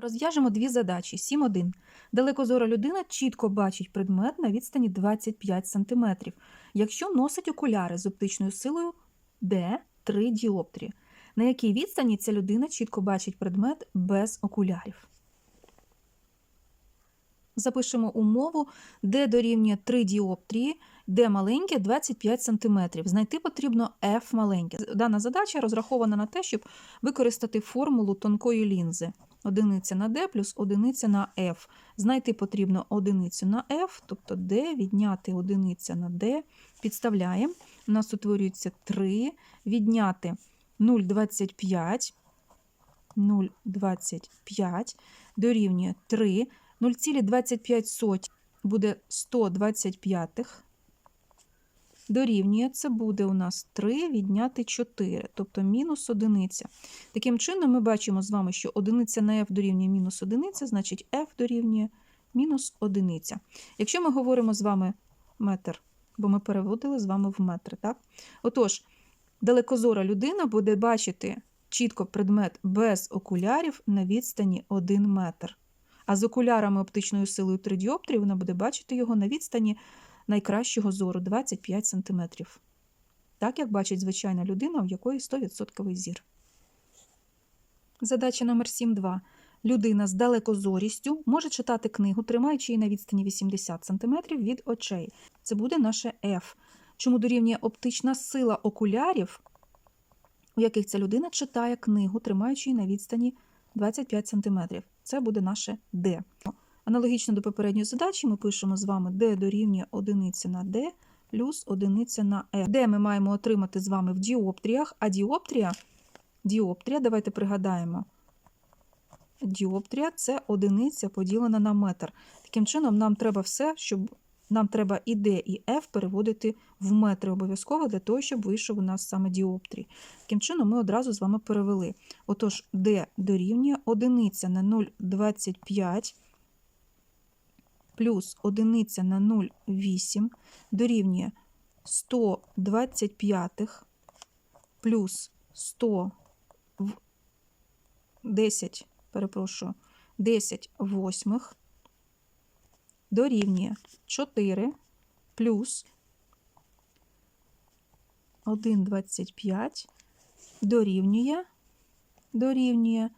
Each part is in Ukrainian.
Розв'яжемо дві задачі. 7.1. Далекозора людина чітко бачить предмет на відстані 25 см, якщо носить окуляри з оптичною силою D 3 діоптрії. На якій відстані ця людина чітко бачить предмет без окулярів? Запишемо умову, D дорівнює 3 діоптрії, D маленьке 25 см. Знайти потрібно F маленьке. Дана задача розрахована на те, щоб використати формулу тонкої лінзи. Одиниця на D плюс одиниця на F. Знайти потрібно одиницю на F, тобто D відняти одиниця на D. Підставляємо. У нас утворюється 3, відняти 0,25, 0,25 дорівнює 3. 0,25 буде 125. Дорівнює це буде у нас 3 відняти 4, тобто мінус одиниця. Таким чином, ми бачимо з вами, що одиниця на f дорівнює мінус одиниця, значить f дорівнює мінус одиниця. Якщо ми говоримо з вами метр, бо ми переводили з вами в метри, так? Отож, далекозора людина буде бачити чітко предмет без окулярів на відстані 1 метр. А з окулярами оптичною силою 3 діоптрії вона буде бачити його на відстані найкращого зору 25 см. Так як бачить звичайна людина, у якої 100% зір. Задача номер 7.2. Людина з далекозорістю може читати книгу, тримаючи її на відстані 80 см від очей. Це буде наше F. Чому дорівнює оптична сила окулярів, у яких ця людина читає книгу, тримаючи її на відстані 25 см. Це буде наше D. Аналогічно до попередньої задачі ми пишемо з вами D дорівнює 1 на D плюс 1 на F. D ми маємо отримати з вами в діоптріях, а діоптрія, діоптрія, давайте пригадаємо, діоптрія – це одиниця поділена на метр. Таким чином, нам треба все, щоб нам треба і D, і F переводити в метри обов'язково для того, щоб вийшов у нас саме діоптрій. Таким чином, ми одразу з вами перевели. Отож, D дорівнює 1 на 0,25 плюс 1 на 0,8 дорівнює 125 плюс 100 в 10, перепрошую, 10 восьмих дорівнює 4 плюс 1,25 дорівнює, дорівнює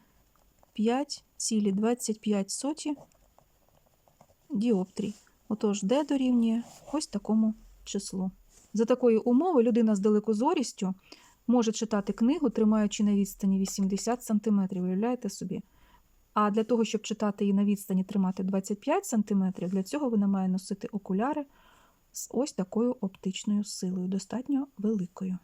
5,25 діоптрій. Отож, D дорівнює ось такому числу. За такої умови людина з далекозорістю може читати книгу, тримаючи на відстані 80 см, уявляєте собі. А для того, щоб читати її на відстані тримати 25 см, для цього вона має носити окуляри з ось такою оптичною силою, достатньо великою.